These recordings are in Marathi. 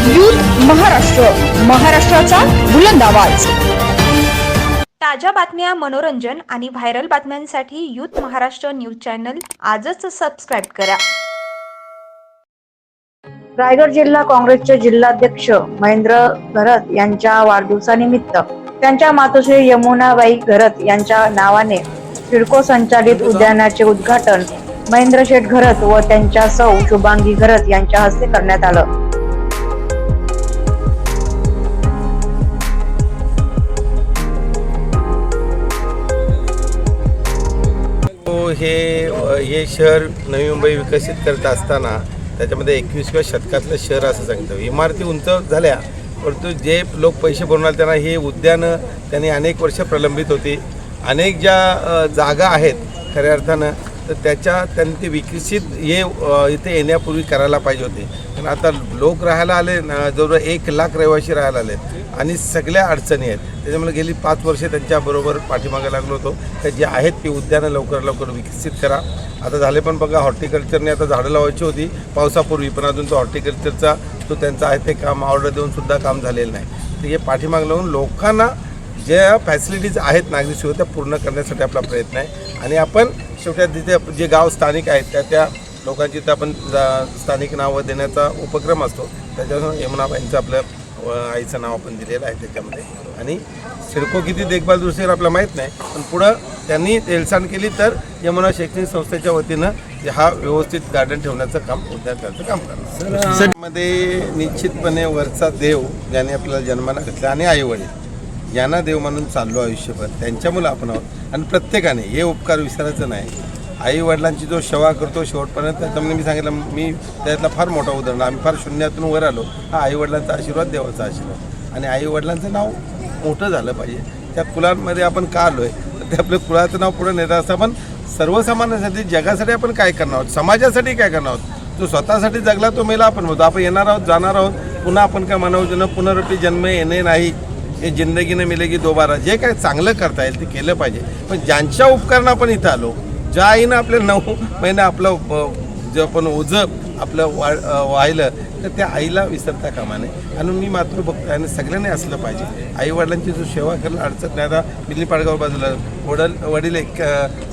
यूथ महाराष्ट्र. महाराष्ट्राचा बुलंद आवाज. ताज्या बातम्या मनोरंजन आणि व्हायरल बातम्यांसाठी यूथ महाराष्ट्र न्यूज चॅनल आजच सबस्क्राईब करा. रायगड जिल्हा काँग्रेसचे जिल्हाध्यक्ष महेंद्र घरत यांच्या वाढदिवसानिमित्त त्यांच्या मातोश्री यमुनाबाई घरत यांच्या नावाने सिडको संचालित उद्यानाचे उद्घाटन महेंद्र शेठ घरत व त्यांच्या सौ शुभांगी घरत यांच्या हस्ते करण्यात आलं. हे हे शहर नवी मुंबई विकसित करत असताना त्याच्यामध्ये एकवीसव्या शतकातलं शहर असं सांगतो इमारती उंच झाल्या परंतु जे लोक पैसे बनवणार त्यांना हे उद्यानं त्यांनी अनेक वर्ष प्रलंबित होती. अनेक ज्या जागा आहेत खऱ्या अर्थानं तर त्याच्या त्यांनी ते विकसित हे इथे येण्यापूर्वी करायला पाहिजे होते. पण आता लोक राहायला आले जवळ एक लाख रहिवासी राहायला आले आणि सगळ्या अडचणी आहेत. त्याच्यामुळे गेली पाच वर्षे त्यांच्याबरोबर पाठीमागे लागलो होतो. तर जे आहेत ती उद्यानं लवकर लवकर विकसित करा. आता झाले पण बघा हॉर्टिकल्चरने आता झाडं लावायची होती. पावसापूर्वी पण अजून तो हॉर्टिकल्चरचा तो त्यांचा आहे ते काम ऑर्डर देऊन सुद्धा काम झालेलं नाही. तर हे पाठीमाग लावून लोकांना ज्या फॅसिलिटीज आहेत नागरिक सुविधा त्या पूर्ण करण्यासाठी आपला प्रयत्न आहे. आणि आपण शेवटी तिथे जे गाव स्थानिक आहेत त्या त्या लोकांची तर आपण जा- स्थानिक नावं देण्याचा उपक्रम असतो. त्याच्यावर यमुनाबाईंचं आपलं अ, आईचं नाव आपण दिलेलं आहे त्याच्यामध्ये. आणि सिडको किती देखभाल दुसरी आपल्याला माहीत नाही. पण पुढं त्यांनी हेळसांड केली तर यमुना शैक्षणिक संस्थेच्या वतीनं हा व्यवस्थित गार्डन ठेवण्याचं काम उद्याचं काम करणार. मध्ये निश्चितपणे वरचा देव ज्याने आपल्याला जन्माला घातला आणि आई वडील यांना देव मानून चाललो आयुष्यभर. त्यांच्यामुळं आपण आहोत. आणि प्रत्येकाने हे उपकार विसरायचं नाही. आई वडिलांची जो सेवा करतो शेवटपर्यंत त्याच्यामध्ये मी सांगितलं मी त्यातला फार मोठा उदाहरण आम्ही फार शून्यातून वर आलो हा आई वडिलांचा आशीर्वाद देवाचा आशीर्वाद. आणि आई वडिलांचं नाव मोठं झालं पाहिजे. त्या कुलांमध्ये आपण का आलो आहे तर ते आपलं कुळाचं नाव पुढे नेत असतं आपण सर्वसामान्यांसाठी जगासाठी आपण काय करणार आहोत? समाजासाठी काय करणार आहोत? जो स्वतःसाठी जगला तो मेला आपण म्हणतो आपण येणार आहोत जाणार आहोत. पुन्हा आपण काय मानव पुनरुक्ती जन्म येणे नाही. हे जिंदगीने मिलेगी दोबारा. जे काय चांगलं करता येईल ते केलं पाहिजे. पण ज्यांच्या उपकरणं आपण इथं आलो ज्या आईनं आपले नऊ महिने आपलं जे आपण ओझं आपलं वा अ, वाहिलं तर त्या आईला विसरता कामा नये. आणि मी मात्र बघतोय आणि सगळ्यांनी असलं पाहिजे. आई वडिलांची जो सेवा करायला अडचण नाही आता मिली पाडगाव बाजूला वडील वडील एक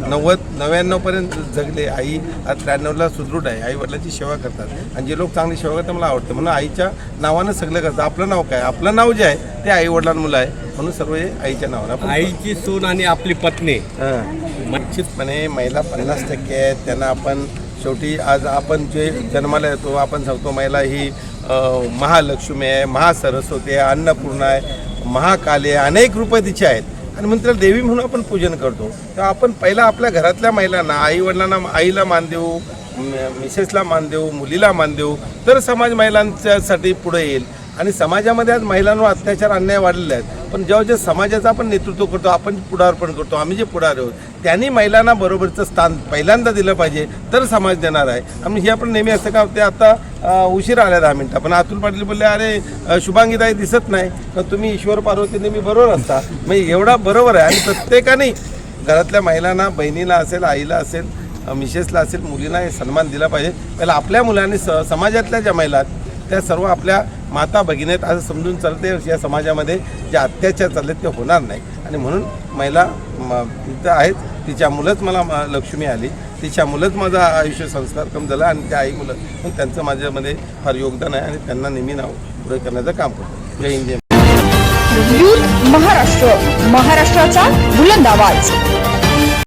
नव्वद नव्याण्णवपर्यंत जगले. आई त्र्याण्णवला सुदृढ आहे. आई वडिलांची सेवा करतात. आणि जे लोक चांगली सेवा करतात मला आवडतं. म्हणून आईच्या नावानं सगळं करतं आपलं नाव काय? आपलं नाव जे आहे ते आई वडिलांमुळं आहे. म्हणून सर्व हे आईच्या नावानं आईची सून आणि आपली पत्नी. निश्चितपणे महिला पन्नास टक्के आहेत. त्यांना आपण शेवटी आज आपण जे जन्माला येतो आपण सांगतो महिला ही महालक्ष्मी आहे महासरस्वती आहे अन्नपूर्णा आहे महाकाली आहे अनेक रूपं तिचे आहेत. आणि म्हणून त्याला देवी म्हणून आपण पूजन करतो. तेव्हा आपण पहिला आपल्या घरातल्या महिलांना आई वडिलांना आईला मान देऊ मिसेसला मान देऊ मुलीला मान देऊ तर समाज महिलांच्यासाठी पुढे येईल. आणि समाजामध्ये आज महिलांवर अत्याचार अन्याय वाढलेले आहेत. पण जेव्हा जे समाजाचं आपण नेतृत्व करतो आपण पुढारपण करतो. आम्ही जे पुढार आहोत त्यांनी महिलांना बरोबरचं स्थान पहिल्यांदा दिलं पाहिजे तर समाज देणार आहे. आणि हे आपण नेहमी असं का ते आता उशीर आल्या दहा मिनटं. पण अतुल पाटील बोलले अरे शुभांगीताई दिसत नाही तर तुम्ही ईश्वर पार्वती नेहमी बरोबर असता. म्हणजे एवढा बरोबर आहे. आणि प्रत्येकाने घरातल्या महिलांना बहिणीला असेल आईला असेल मिसेसला असेल मुलींना हे सन्मान दिला पाहिजे. पहिला आपल्या मुलांनी स समाजातल्या ज्या महिला आहेत त्या सर्व आपल्या माता भगिनी आहेत असं समजून चालते. या समाजामध्ये जे अत्याचार चालले ते होणार नाही. आणि म्हणून महिला म- आहेत. तिच्या मुलंच मला म- लक्ष्मी आली. तिच्या मुलंच माझं आयुष्य संस्कार कम झालं आणि त्या आई मुलं पण त्यांचं माझ्यामध्ये फार योगदान आहे आणि त्यांना नेहमी नाव पुढे करण्याचं काम करतो. जय हिंद महाराष्ट्र महाराष्ट्राचा बुलंद आवाज.